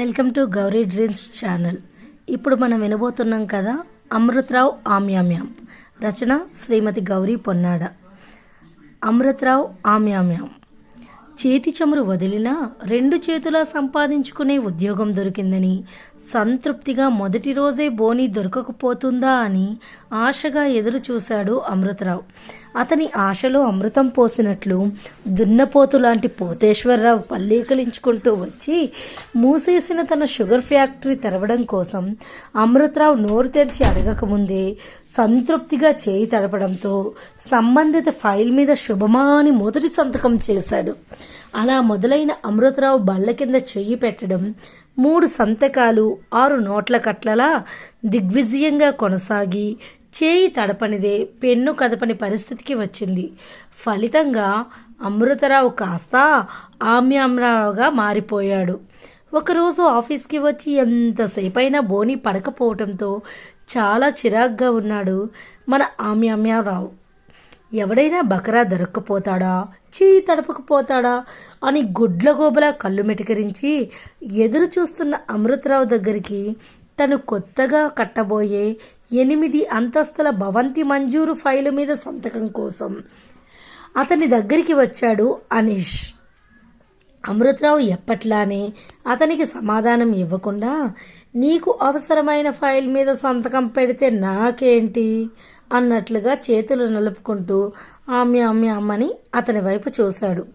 Welcome to Gauri dreams channel. ఇప్పుడు మనం వినబోతున్నాం కదా అమృతరావు ఆమ్యామ్యాం రచన శ్రీమతి గౌరీ పొన్నాడ. అమృతరావు ఆమ్యామ్యాం చేతి చమురు వదిలినా రెండు చేతులా సంపాదించుకునే ఉద్యోగం దొరికిందని సంతృప్తిగా మొదటి రోజే బోని దొరకకపోతుందా అని ఆశగా ఎదురు చూశాడు అమృతరావు. అతని ఆశలో అమృతం పోసినట్లు దున్నపోతు లాంటి పోతేశ్వరరావు పల్లీకలించుకుంటూ వచ్చి మూసేసిన తన షుగర్ ఫ్యాక్టరీ తెరవడం కోసం అమృతరావు నోరు తెరిచి అడగకముందే సంతృప్తిగా చేయి తడపడంతో సంబంధిత ఫైల్ మీద శుభమా అని మొదటి సంతకం చేశాడు. అలా మొదలైన అమృతరావు బల్ల కింద చెయ్యి పెట్టడం మూడు సంతకాలు ఆరు నోట్ల కట్లలా దిగ్విజయంగా కొనసాగి చేయి తడపనిదే పెన్ను కదపని పరిస్థితికి వచ్చింది. ఫలితంగా అమృతరావు కాస్త ఆమ్యామ్రావుగా మారిపోయాడు. ఒకరోజు ఆఫీస్కి వచ్చి ఎంతసేపైనా బోని పడకపోవడంతో చాలా చిరాగ్గా ఉన్నాడు మన ఆమ్యామ్యారావు. ఎవడైనా బకరా దొరక్కపోతాడా? చేయి తడపకపోతాడా అని గుడ్లగోబలా కళ్ళు మెటికరించి ఎదురు చూస్తున్న అమృతరావు దగ్గరికి తను కొత్తగా కట్టబోయే ఎనిమిది అంతస్తుల భవంతి మంజూరు ఫైలు మీద సంతకం కోసం. అతని దగ్గరికి వచ్చాడు అనీష్. అమృతరావు ఎప్పట్లానే అతనికి సమాధానం ఇవ్వకుండా నీకు అవసరమైన ఫైల్ మీద సంతకం పెడితే నాకేంటి? అన్నట్లుగా చేతులు నలుపుకుంటూ ఆమె ఆమె అమ్మని అతని వైపు చూశాడు.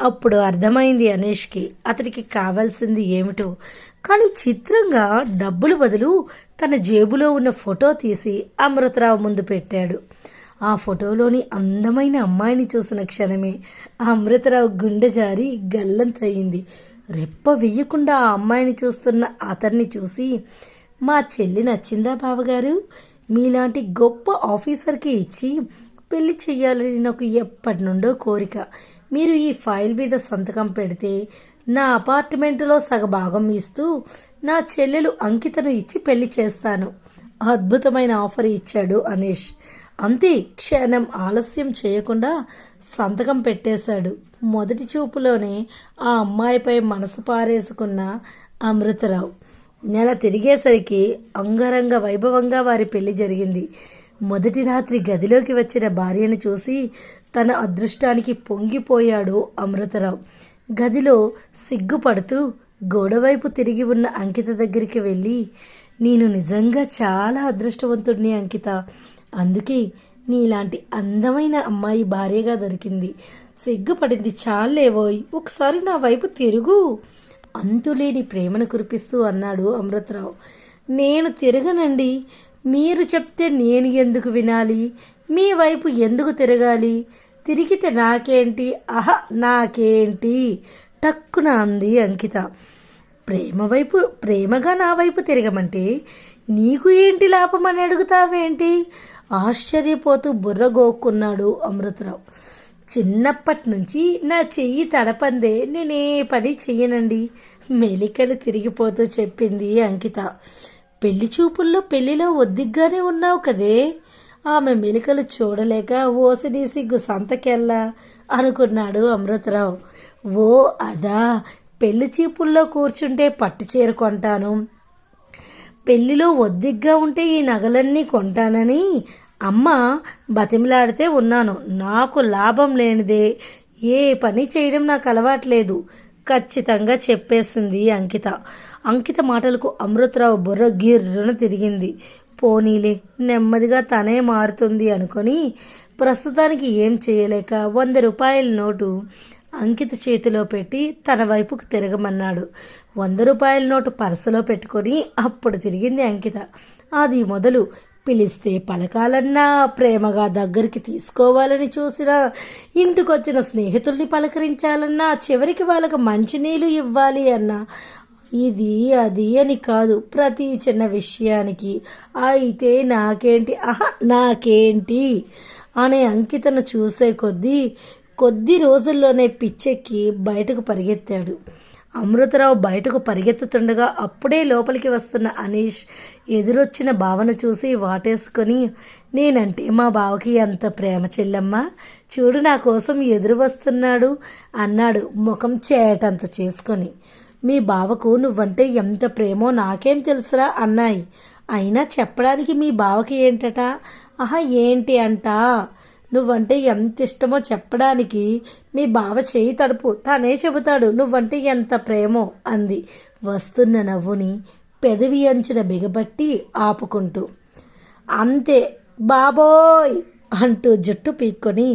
అప్పుడు అర్థమైంది అనీష్కి అతనికి కావాల్సింది ఏమిటో. కానీ చిత్రంగా డబ్బులు బదులు తన జేబులో ఉన్న ఫోటో తీసి అమృతరావు ముందు పెట్టాడు. ఆ ఫోటోలోని అందమైన అమ్మాయిని చూసిన క్షణమే అమృతరావు గుండె జారి గల్లంతయింది. రెప్ప వెయ్యకుండా ఆ అమ్మాయిని చూస్తున్న అతన్ని చూసి మా చెల్లి నచ్చిందా బావగారు? మీలాంటి గొప్ప ఆఫీసర్కి ఇచ్చి పెళ్ళి చెయ్యాలని నాకు ఎప్పటి నుండో కోరిక. మీరు ఈ ఫైల్ మీద సంతకం పెడితే నా అపార్ట్మెంటులో సగభాగం ఇస్తూ నా చెల్లెలు అంకితను ఇచ్చి పెళ్ళి చేస్తాను. అద్భుతమైన ఆఫర్ ఇచ్చాడు అనేష్. అంతే క్షణం ఆలస్యం చేయకుండా సంతకం పెట్టేశాడు. మొదటి చూపులోనే ఆ అమ్మాయిపై మనసు పారేసుకున్న అమృతరావు. నెల తిరిగేసరికి అంగరంగ వైభవంగా వారి పెళ్ళి జరిగింది. మొదటి రాత్రి గదిలోకి వచ్చిన భార్యను చూసి తన అదృష్టానికి పొంగిపోయాడు అమృతరావు. గదిలో సిగ్గుపడుతూ గోడవైపు తిరిగి ఉన్న అంకిత దగ్గరికి వెళ్ళి నేను నిజంగా చాలా అదృష్టవంతుడిని అంకిత. అందుకే నీలాంటి అందమైన అమ్మాయి భార్యగా దొరికింది. సిగ్గుపడింది చాలేవోయ్ ఒకసారి నా వైపు తిరుగు. అంతులేని ప్రేమను కురిపిస్తూ అన్నాడు అమృతరావు. నేను తిరగనండి. మీరు చెప్తే నేను ఎందుకు వినాలి? మీ వైపు ఎందుకు తిరగాలి? తిరిగితే నాకేంటి? అహ నాకేంటి? టక్కున అంది అంకిత. ప్రేమ వైపు ప్రేమగా నా వైపు తిరగమంటే నీకు ఏంటి లాభం అని అడుగుతావేంటి? ఆశ్చర్యపోతూ బుర్రగోక్కున్నాడు అమృతరావు. చిన్నప్పటి నుంచి నా చెయ్యి తడపందే నేనే పని చెయ్యనండి. మెలికలు తిరిగిపోతూ చెప్పింది అంకిత. పెళ్ళి చూపుల్లో పెళ్ళిలో ఒద్దిగ్గానే ఉన్నావు కదే. ఆమె మెలికలు చూడలేక ఓసిడి సిగ్గు సంతకెళ్ళా అనుకున్నాడు అమృతరావు. ఓ అదా పెళ్ళి చూపుల్లో కూర్చుంటే పట్టు చేరుకుంటాను కొంటాను. పెళ్ళిలో ఒద్దిగ్గా ఉంటే ఈ నగలన్నీ కొంటానని అమ్మ బతిమలాడితే ఉన్నాను. నాకు లాభం లేనిదే ఏ పని చేయడం నాకు అలవాట్లేదు. ఖచ్చితంగా చెప్పేసింది అంకిత. అంకిత మాటలకు అమృతరావు బుర్ర గిర్రున తిరిగింది. పోనీలే నెమ్మదిగా తనే మారుతుంది అనుకొని ప్రస్తుతానికి ఏం చేయలేక వంద రూపాయల నోటు అంకిత చేతిలో పెట్టి తన వైపుకు తిరగమన్నాడు. వంద రూపాయల నోటు పర్సులో పెట్టుకొని అప్పుడు తిరిగింది అంకిత. అది మొదలు పిలిస్తే పలకాలన్నా ప్రేమగా దగ్గరికి తీసుకోవాలని చూసినా ఇంటికొచ్చిన స్నేహితుల్ని పలకరించాలన్నా చివరికి వాళ్ళకి మంచినీళ్ళు ఇవ్వాలి అన్నా. ఇది అది అని కాదు ప్రతి చిన్న విషయానికి. అయితే నాకేంటి? ఆహా నాకేంటి? అనే అంకితను చూసే కొద్దీ కొద్ది రోజుల్లోనే పిచ్చెక్కి బయటకు పరిగెత్తాడు. అమృతరావు బయటకు పరిగెత్తుతుండగా అప్పుడే లోపలికి వస్తున్న అనీష్ ఎదురొచ్చిన భావన చూసి వాటేసుకొని నేనంటే మా బావకి ఎంత ప్రేమ చెల్లెమ్మ. చూడు నా కోసం ఎదురు వస్తున్నాడు అన్నాడు ముఖం చేటంత చేసుకొని. మీ బావకు నువ్వంటే ఎంత ప్రేమో నాకేం తెలుసురా అన్నాయి. అయినా చెప్పడానికి మీ బావకి ఏంటట? ఆహా ఏంటి అంట? నువ్వంటే ఎంత ఇష్టమో చెప్పడానికి మీ బావ చేయి తడుపు. తానే చెబుతాడు నువ్వంటే ఎంత ప్రేమో అంది. వస్తున్న నవ్వుని పెదవి అంచున బిగబట్టి ఆపుకుంటూ అంతే బాబోయ్ అంటూ జుట్టు పీక్కొని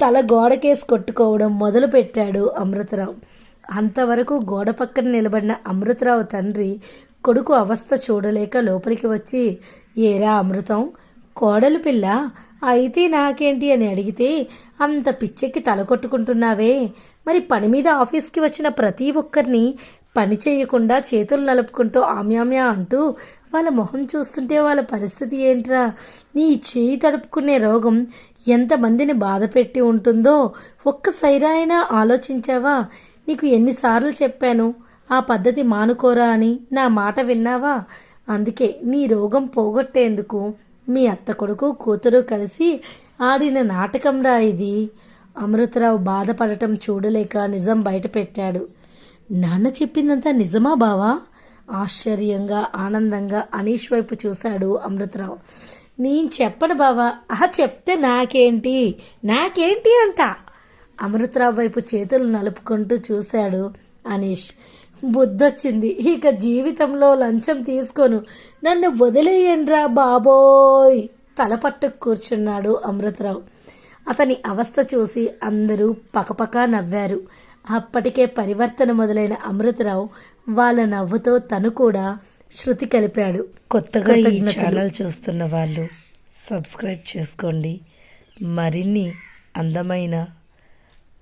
తల గోడకేసి కొట్టుకోవడం మొదలుపెట్టాడు అమృతరావు. అంతవరకు గోడ పక్కన నిలబడిన అమృతరావు తండ్రి కొడుకు అవస్థ చూడలేక లోపలికి వచ్చి ఏరా అమృతం కోడలు పిల్ల అయితే నాకేంటి అని అడిగితే అంత పిచ్చెక్కి తల కొట్టుకుంటున్నావే. మరి పని మీద ఆఫీస్కి వచ్చిన ప్రతి ఒక్కరిని పని చేయకుండా చేతులు నలుపుకుంటూ ఆమ్యామ్యా అంటూ వాళ్ళ మొహం చూస్తుంటే వాళ్ళ పరిస్థితి ఏంట్రా? నీ చేయి తడుపుకునే రోగం ఎంతమందిని బాధ పెట్టి ఉంటుందో ఒక్కసైరా అయినా ఆలోచించావా? నీకు ఎన్నిసార్లు చెప్పాను ఆ పద్ధతి మానుకోరా అని నా మాట విన్నావా? అందుకే నీ రోగం పోగొట్టేందుకు మీ అత్త కొడుకు కూతురు కలిసి ఆడిన నాటకంరా ఇది. అమృతరావు బాధపడటం చూడలేక నిజం బయటపెట్టాడు. నాన్న చెప్పిందంతా నిజమా బావా? ఆశ్చర్యంగా ఆనందంగా అనీష్ వైపు చూశాడు అమృతరావు. నేను చెప్పను బావా. ఆహా చెప్తే నాకేంటి? నాకేంటి అంట? అమృతరావు వైపు చేతులు నలుపుకుంటూ చూశాడు అనీష్. బుద్ధొచ్చింది. ఇక జీవితంలో లంచం తీసుకోను. నన్ను వదిలేయండ్రా బాబోయ్! తలపట్టు కూర్చున్నాడు అమృతరావు. అతని అవస్థ చూసి అందరూ పకపకా నవ్వారు. అప్పటికే పరివర్తన మొదలైన అమృతరావు వాళ్ళ నవ్వుతో తను కూడా శృతి కలిపాడు. కొత్తగా ఈ ఛానల్ చూస్తున్న వాళ్ళు సబ్స్క్రైబ్ చేసుకోండి. మరిన్ని అందమైన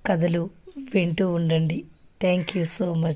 కథలు వింటూ ఉండండి. Thank you so much.